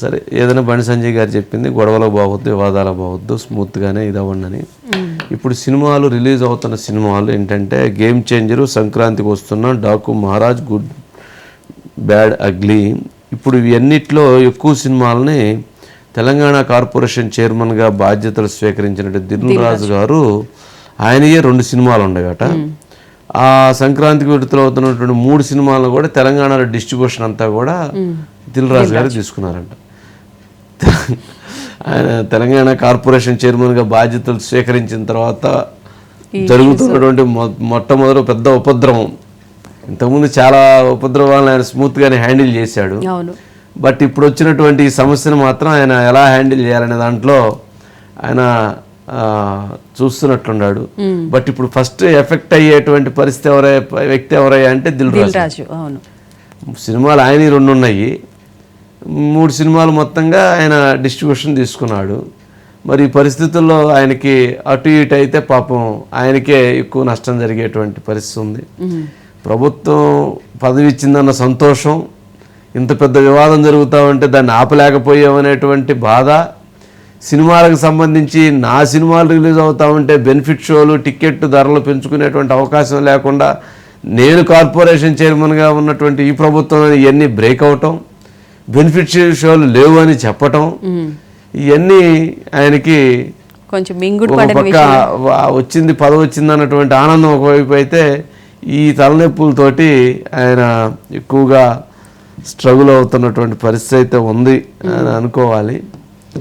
సరే ఏదైనా బండి సంజయ్ గారు చెప్పింది గొడవలకు బాగొద్దు వివాదాలకు బాగొద్దు స్మూత్గానే ఇది అవ్వండి అని ఇప్పుడు సినిమాలు రిలీజ్ అవుతున్న సినిమాలు ఏంటంటే గేమ్ చేంజరు సంక్రాంతికి వస్తున్న Daaku Maharaaj good bad ugly. ఇప్పుడు ఇవన్నిట్లో ఎక్కువ సినిమాలని తెలంగాణ కార్పొరేషన్ చైర్మన్గా బాధ్యతలు స్వీకరించినట్టు రాజు గారు ఆయనయే రెండు సినిమాలు ఉండేవట. ఆ సంక్రాంతికి విడుదలవుతున్నటువంటి మూడు సినిమాలను కూడా తెలంగాణలో డిస్ట్రిబ్యూషన్ అంతా కూడా దిల్ రాజు గారు తీసుకున్నారంట. ఆయన తెలంగాణ కార్పొరేషన్ చైర్మన్గా బాధ్యతలు స్వీకరించిన తర్వాత జరుగుతున్నటువంటి మొట్టమొదటి పెద్ద ఉపద్రవం. ఇంతకుముందు చాలా ఉపద్రవాలను ఆయన స్మూత్గానే హ్యాండిల్ చేశాడు. బట్ ఇప్పుడు వచ్చినటువంటి ఈ సమస్యను మాత్రం ఆయన ఎలా హ్యాండిల్ చేయాలనే దాంట్లో ఆయన చూస్తున్నట్లున్నాడు. బట్ ఇప్పుడు ఫస్ట్ ఎఫెక్ట్ అయ్యేటువంటి పరిస్థితి ఎవరై వ్యక్తి ఎవరయ్యా అంటే దిల్ రాజు సినిమాలు ఆయన రెండు ఉన్నాయి మూడు సినిమాలు మొత్తంగా ఆయన డిస్ట్రిబ్యూషన్ తీసుకున్నాడు. మరి ఈ పరిస్థితుల్లో ఆయనకి అటు ఇటు అయితే పాపం ఆయనకే ఎక్కువ నష్టం జరిగేటువంటి పరిస్థితి ఉంది. ప్రభుత్వం పదవి ఇచ్చిందన్న సంతోషం ఇంత పెద్ద వివాదం జరుగుతూ ఉంటే దాన్ని ఆపలేకపోయామనేటువంటి బాధ. సినిమాలకు సంబంధించి నా సినిమాలు రిలీజ్ అవుతా ఉంటే బెనిఫిట్ షోలు టికెట్ ధరలు పెంచుకునేటువంటి అవకాశం లేకుండా నేను కార్పొరేషన్ చైర్మన్గా ఉన్నటువంటి ఈ ప్రభుత్వం ఇవన్నీ బ్రేక్ అవటం. బెనిఫిట్ షోలు లేవు అని చెప్పటం ఇవన్నీ ఆయనకి కొంచెం పక్క వచ్చింది పదవి వచ్చింది అన్నటువంటి ఆనందం ఒకవైపు అయితే ఈ తలనొప్పులతోటి ఆయన ఎక్కువగా స్ట్రగుల్ అవుతున్నటువంటి పరిస్థితి అయితే ఉంది అని అనుకోవాలి.